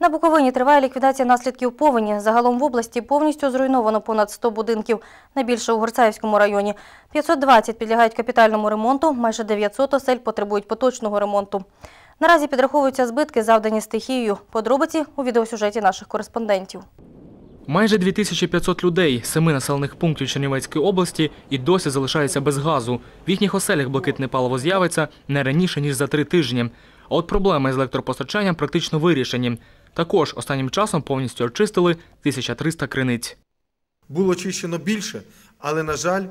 На Буковині триває ліквідація наслідків повені. Загалом в області повністю зруйновано понад 100 будинків. Найбільше у Горцаївському районі. 520 підлягають капітальному ремонту, майже 900 осель потребують поточного ремонту. Наразі підраховуються збитки, завдані стихією. Подробиці у відеосюжеті наших кореспондентів. Майже 2500 людей семи населених пунктів Чернівецької області і досі залишаються без газу. В їхніх оселях блакитне паливо з'явиться не раніше, ніж за три тижні. А от проблеми з електропостачанням практично вирішені. Також останнім часом повністю очистили 1300 криниць. Було очищено більше, але, на жаль,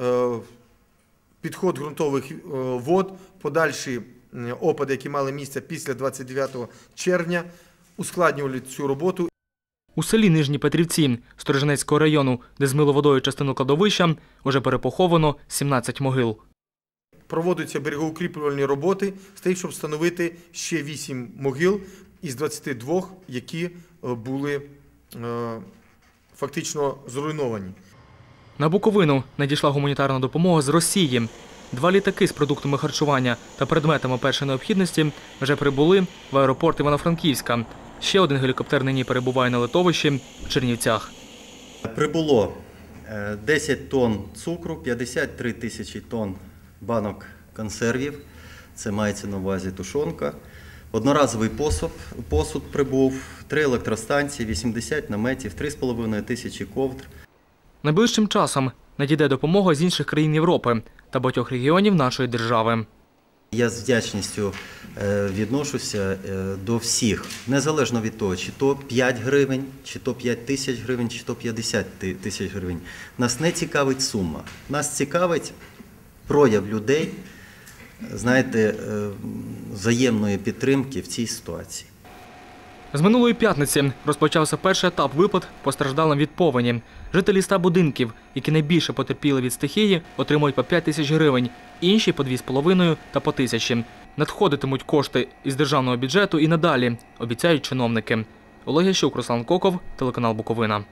е, підход ґрунтових е, вод, подальші опади, які мали місце після 29 червня, ускладнювали цю роботу. У селі Нижні Петрівці Сторожинецького району, де змило водою частину кладовища, уже перепоховано 17 могил. Проводяться берегоукріплювальні роботи з тим, щоб встановити ще 8 могил із 22, які е, були е, фактично зруйновані. На Буковину надійшла гуманітарна допомога з Росії. Два літаки з продуктами харчування та предметами першої необхідності вже прибули в аеропорт Івано-Франківська. Ще один гелікоптер нині перебуває на литовищі в Чернівцях. Прибуло е, 10 тонн цукру, 53 тисячі тонн банок консервів. Це мається на увазі тушонка. Одноразовий посуд, посуд прибув, три електростанції, 80 наметів, 3,5 тисячі ковдр. Найближчим часом надійде допомога з інших країн Європи та багатьох регіонів нашої держави. Я з вдячністю е, відношуся е, до всіх, незалежно від того, чи то 5 гривень, чи то 5 тисяч гривень, чи то 50 тисяч гривень. Нас не цікавить сума. Нас цікавить прояв людей, знаєте, е, взаємної підтримки в цій ситуації. З минулої п'ятниці розпочався перший етап виплат постраждалим від повені. Жителі ста будинків, які найбільше потерпіли від стихії, отримують по 5 тисяч гривень, інші по 2,5 та по тисячі. Надходитимуть кошти із державного бюджету і надалі, обіцяють чиновники. Олег Ящук, Руслан Коков, телеканал Буковина.